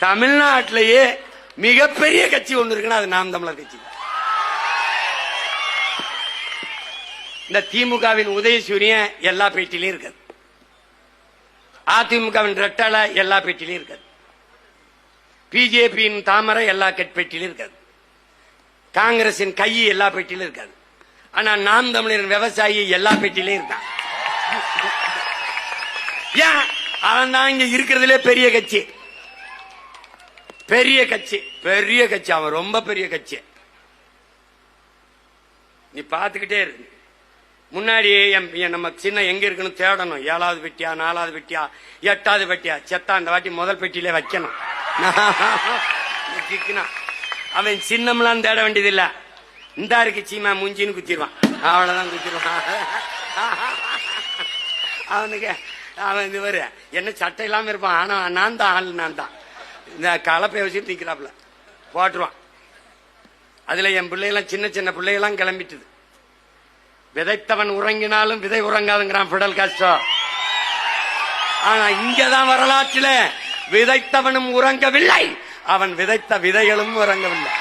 தமிழ்நாட்டிலேயே மிகப்பெரிய கட்சி ஒன்று இருக்குன்னா அது நாம் தமிழர் கட்சி. இந்த திமுகவின் உதயசூரியன் எல்லா பேட்டிலையும் இருக்காது அதிமுகவின் ரெட்டால எல்லா பேட்டிலையும் இருக்காது பிஜேபியின் தாமரை எல்லா கட் இருக்காது காங்கிரசின் கை எல்லா பேட்டிலையும் இருக்காது ஆனா நாம் தமிழரின் விவசாயி எல்லா பேட்டிலையும் இருக்கான். ஏன்? அவன் தான் இங்க இருக்கிறதுலே பெரிய கட்சி. பெரிய கட்சி பெரிய கட்சி அவன் ரொம்ப பெரிய கட்சி. நீ பார்த்துக்கிட்டே இரு. முன்னாடி என் நம்ம சின்ன எங்க இருக்குன்னு தேடணும். ஏழாவது பெட்டியா நாலாவது பெட்டியா எட்டாவது பெட்டியா? செத்தா அந்த வாட்டி முதல் பெட்டியில வைக்கணும். அவன் சின்னம்லாம் தேட வேண்டியதில்ல. இந்த இருக்கு சீமா முஞ்சின்னு குத்திடுவான். அவ்வளவுதான் குத்திடுவான். அவனுக்கு அவன் இது வரு என்ன சட்டை இல்லாம இருப்பான். ஆனா நான் தான் ஆள் நான் தான். இந்த கலப்பை வச்சுட்டு நிற்கிறாப்புல போட்டுருவான். அதுல என் பிள்ளைகளாம் சின்ன சின்ன பிள்ளைகளாம் கிளம்பிட்டுது. விதைத்தவன் உறங்கினாலும் விதை உறங்காதுங்கிறான் பிடல் காஸ்டோ. ஆனா இங்கதான் வரலாற்றில விதைத்தவனும் உறங்கவில்லை. அவன் விதைத்த விதைகளும் உறங்கவில்லை.